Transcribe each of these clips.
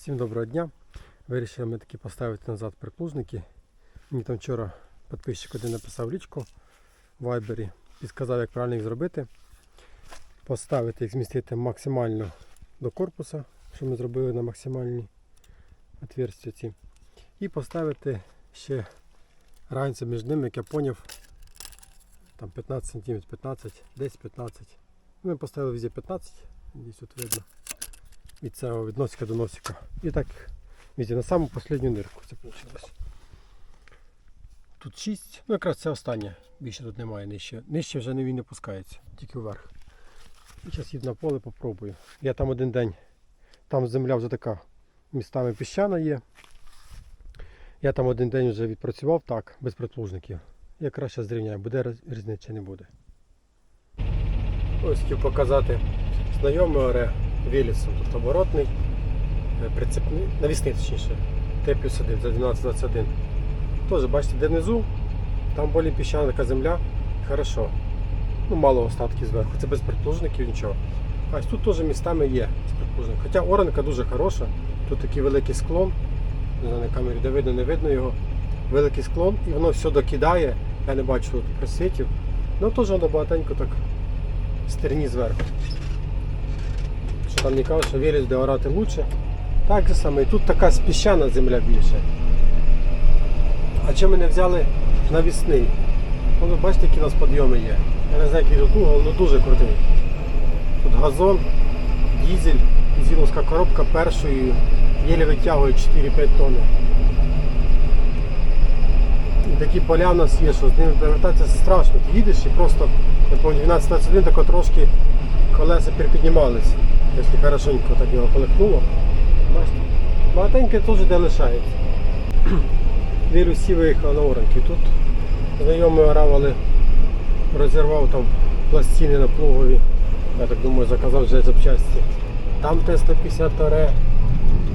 Всім доброго дня. Вирішили ми таки поставити назад приплужники. Мені там вчора підписчик один написав лічку в Вайбері, підказав, як правильно їх зробити. Поставити їх, змістити максимально до корпуса, що ми зробили на максимальній отверстя ці. І поставити ще ранця між ними, як я поняв, там 15 см, 15, десь 15. Ми поставили везде 15, десь тут видно від цього від носика до носика. І так візі на саму останню нирку це вийшло. Тут 6, ну якраз це останнє. Більше тут немає нижче. Нижче вже не він не пускається, тільки вверх. Зараз їду на поле попробую. Я там один день, там земля вже така містами піщана є. Я там один день вже відпрацював так, без приплужників. Якраз зараз зрівняю, буде різниці чи не буде. Ось хотів показати знайомий оре Вілісом, тобто оборотний, е, прицепний, навісний точніше, Т плюс 1 за 1221. Теж бачите, де внизу, там болі піщана така земля, хорошо. Ну, мало остатків зверху, це без приплужників, нічого. А ось тут теж містами є з приплужником. Хоча оранка дуже хороша, тут такий великий склон, не знаю на камері, де видно, не видно його. Великий склон і воно все докидає, я не бачу тут просвітів. Ну теж воно багатенько так стерні зверху там не кажуть, що віліс де орати лучше. Так же саме, тут така спіщана земля більше. А чому ми не взяли навісний? Ну, ви бачите, які у нас підйоми є. Я не знаю, який тут угол, але дуже крутий. Тут газон, дізель, зіловська коробка першою єлі витягує 4-5 тонн. Такі поля в нас є, що з ними перевертатися страшно. Ти їдеш і просто, я пам'ятаю, 12-21 тако трошки колеса перепіднімалися. Якщо хорошенько так його колихнуло. Бачите? Багатеньке теж де лишається. Вірю всі виїхали на оранки. Тут знайомий орав, але розірвав там пластини на плугові. Я так думаю, заказав вже запчасті. Там Т-150 ре,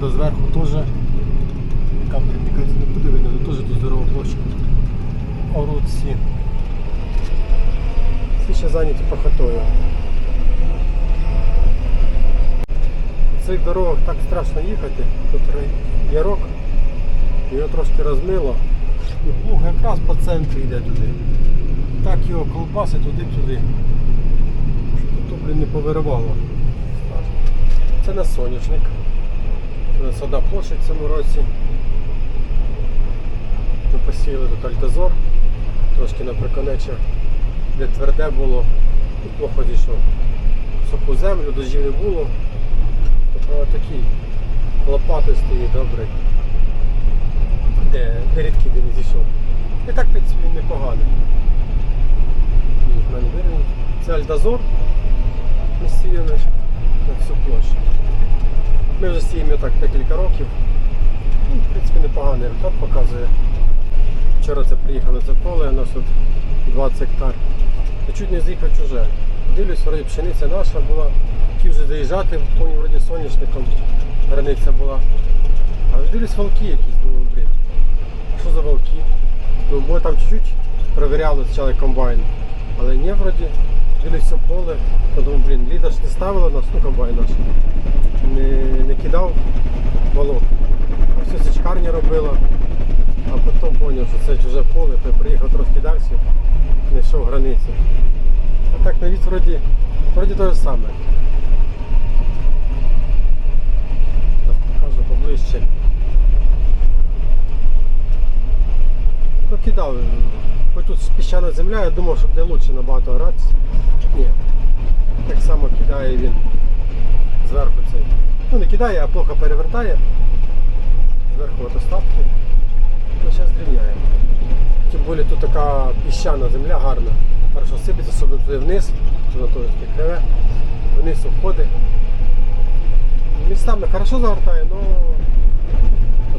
до зверху теж. Камери мені не буде видно, але теж тут здорова площа. Орут всі. Всі ще зайняті пахотою. В цих дорогах так страшно їхати. Тут ярок, його трошки розмило. І плуг якраз по центру йде туди. Так його колбасить туди-туди. Тут, блін, не повиривало. Це на соняшник. Нас площадь в цьому році. Ми посіяли тут альтозор, трошки на приконечах, де тверде було, і плохо зійшов. Суху землю, дождів не було. Тобто такий лопатистий, і добрий, де, де рідкий де не зійшов. І так, в принципі, непоганий. І. Це альдозор. Ми сіяли на всю площу. Ми вже сіємо так декілька років. Ну, в принципі, непоганий результат показує. Вчора це приїхали це поле, у нас тут 20 гектар. Я чуть не з'їхав чуже. Дивлюсь, вроді пшениця наша була. Хотів вже заїжджати, повні вроді соняшником границя була. Але дивлюсь волки якісь, думаю, блін. Що за волки? Ну, бо там чуть-чуть перевіряли спочатку комбайн. Але ні, вроді, дивлюсь поле, то думаю, блін, Ліда ж не ставила нас, ну комбайн наш. Не, не кидав волок. А все січкарня робила. А потім зрозумів, що це чуже поле, то приїхав трошки далі, знайшов границю. А так навіть вроді, вроді те ж саме. Так, покажу поближче. Ну кидав. Хоч тут піщана земля, я думав, що буде краще набагато гратися. Ні. Так само кидає він зверху цей. Ну не кидає, а плохо перевертає. Зверху от остатки. Ну, зараз зрівняємо. Тим більше тут така піщана земля гарна. Хорошо сипеться, особливо туди вниз, туди таке криве, вниз входить. Містами хорошо загортає, але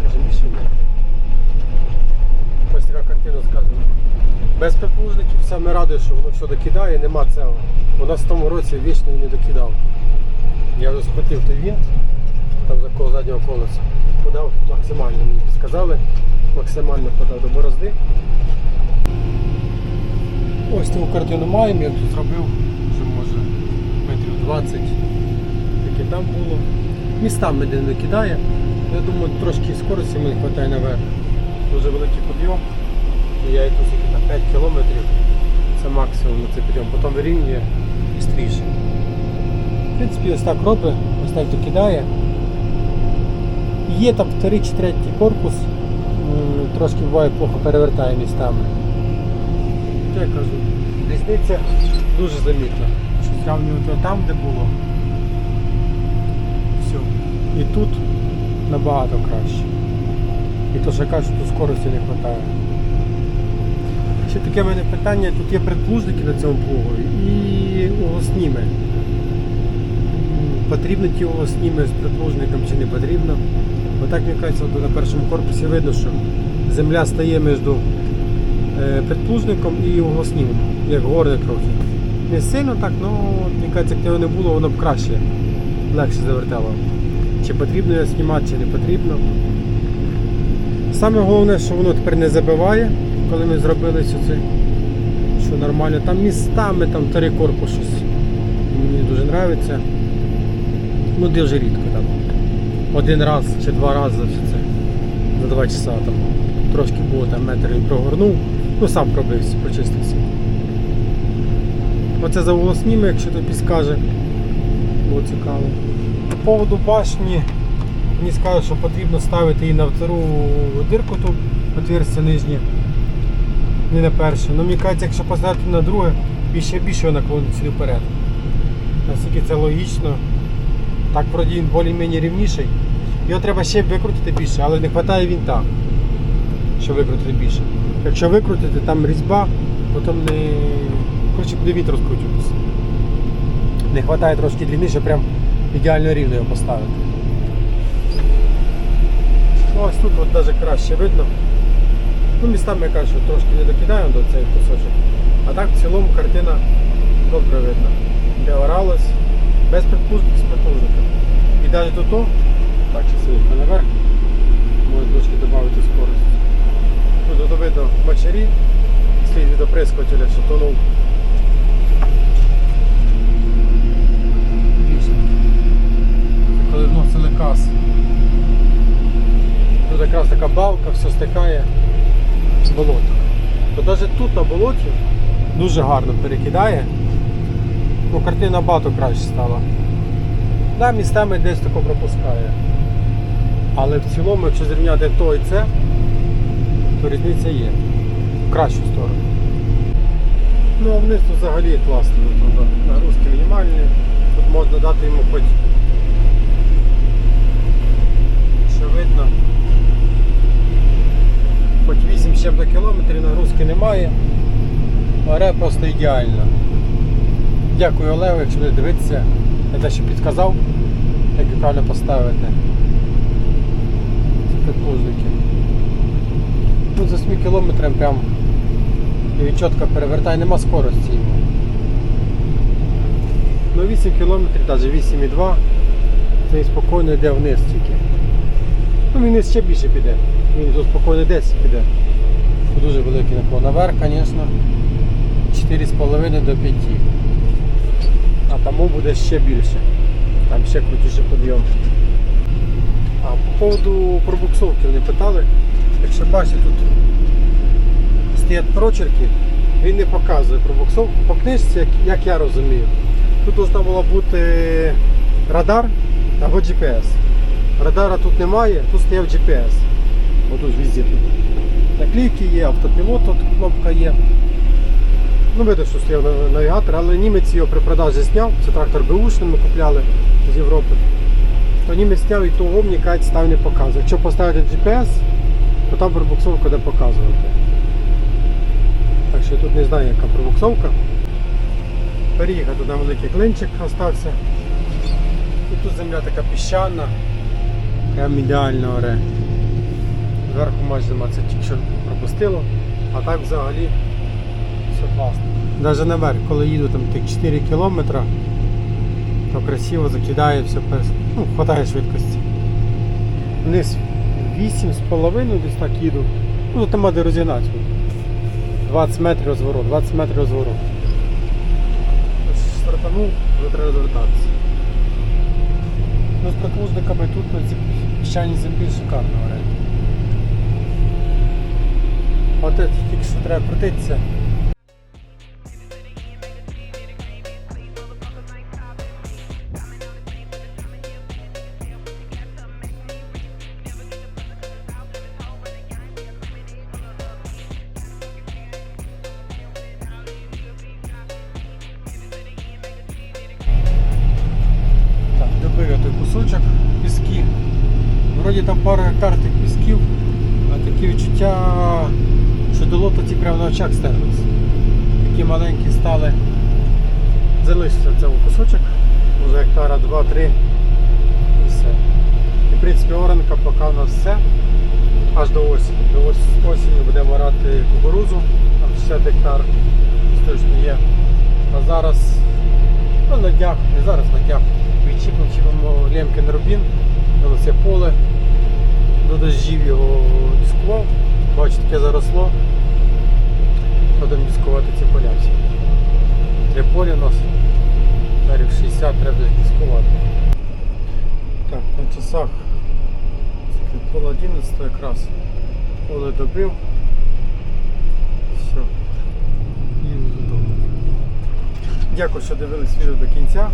скажімо, більше ні. Ось така картина, скажімо. Без приплужників саме радує, що воно все докидає, нема цього. У нас в тому році вічно не докидав. Я вже схватив той вінт, там за коло заднього колеса, подав максимально, мені сказали, максимально подав до борозди. Ось таку картину маємо, я тут зробив вже може метрів 20, яке там було. Містами де не кидає. Я думаю, трошки скорості мені вистачає наверх. Дуже великий підйом. І я йду на 5 кілометрів. Це максимум на цей підйом. Потім вирівнює швидше. В принципі, ось так робить, ось так докидає. Є там вторий чи третій корпус, трошки буває плохо перевертає містами. Кажу, різниця дуже замітна. Сравнювати там, де було. Все. І тут набагато краще. І то, що я кажу, що тут скорості не вистачає. Ще таке в мене питання, тут є предплужники на цьому плугу і угосніми. М, Потрібно ті угосніми з предплужником чи не потрібно. Отак мені кажеться, на першому корпусі видно, що земля стає між е, предплужником і угосним, як горне трохи. Не сильно так, але мені кажеться, як його не було, воно б краще, легше завертало. Чи потрібно його знімати, чи не потрібно. Саме головне, що воно тепер не забиває, коли ми зробили все це, що нормально. Там містами, там старий корпус щось. Мені дуже подобається. Ну, дуже рідко там. Один раз чи два рази за все це. За два часа там. Трошки було там метр він прогорнув. Ну сам пробився, почистився. Оце за волосніми, якщо тобі скаже. Було цікаво. По поводу башні, мені скажуть, що потрібно ставити її на втору дирку ту отверстя нижнє. Не на перше. Ну мені кажеться, якщо поставити на друге, більше більше його наклонить вперед. Наскільки це логічно. Так вроді він більш-менш рівніший. Його треба ще викрутити більше, але не вистачає вінта, щоб викрутити більше. Якщо викрутити, там різьба, потім не. Коротше, буде вінт розкручуватися. Не вистачає трошки длини, прям ідеально рівно його поставити. Ось тут от навіть краще видно. Ну, містами я кажу, що трошки не докидаю до цей кусочок. А так в цілому картина добре видно. Де оралось, без предпужників, з предпужником. І навіть до того, так, сидить наверх, може трошки додати скорость. Тут от видно мочарі, слід від оприскувателя, що тонув. Коли вносили каз. Тут якраз така балка, все стикає з болота. То навіть тут на болоті дуже гарно перекидає. Ну, картина набагато краще стала. Да, містами десь тако пропускає. Але в цілому, якщо зрівняти то і це, то різниця є. В кращу сторону. Ну а вниз тут взагалі класно. Тут нагрузки мінімальні. Тут можна дати йому хоч що видно. Хоч 8 з чим-то кілометрів нагрузки немає. Оре просто ідеально. Дякую Олегу, якщо буде дивитися. Я те, що підказав, як правильно поставити. Ці підплужники. Ну, за 7 кілометрів прям чітко перевертає, нема скорості йому. Ну 8 кілометрів, навіть 8,2, це спокійно йде вниз тільки. Ну він і ще більше піде. Він тут спокійно 10 піде. Тут дуже великий наклон. Наверх, звісно, 4,5 до 5. А тому буде ще більше. Там ще крутіший підйом. А по поводу пробуксовки вони питали. Якщо бачите, тут стоять прочерки, він не показує пробуксовку по книжці, як, як я розумію. Тут повинна була бути радар або GPS. Радара тут немає, тут стояв GPS. Отут везде тут. Наклейки є, автопілот, тут кнопка є. Ну, видно, що стояв навігатор, але німець його при продажі зняв. Це трактор Бушний ми купляли з Європи. То німець зняв і того мені кажуть, став не показує. Якщо поставити GPS, то там пробуксовка буде показувати. Так що я тут не знаю, яка пробуксовка. Переїхав туди великий клинчик остався. І тут земля така піщана. Прям ідеально оре. Зверху майже нема, це тільки що пропустило. А так взагалі все класно. Навіть наверх, коли їду там тих 4 кілометри, то красиво закидає все. Ну, хватає швидкості. Вниз 8,5 десь так їду. Ну там треба розігнати. 20 метрів розворот, 20 метрів розворот. Стартанув, вже треба розвертатися. Ну, з прикрузниками тут на Піщані землі шикарно оренда. От тільки що треба крутитися. Кусочок піски. Вроді там пару гектар тих пісків, а такі відчуття, що долото ті прямо на очах стерлись. Такі маленькі стали. Залишився цей кусочок, може гектара 2-3 і все. І в принципі оранка поки у нас все. Аж до осені. До ос- осені будемо орати кукурузу, там 60 гектар точно є. А зараз Ну, на днях, не зараз на днях. Відчіпимо, чіпимо лемки на рубін, воно це поле. До дождів його дискував. Бачите, таке заросло. Будемо дискувати ці поля всі. Три поля у нас. Далі в 60 треба дискувати. Так, на часах пол 11 якраз. Поле добив. Все. Їду додому. Дякую, що дивились відео до кінця.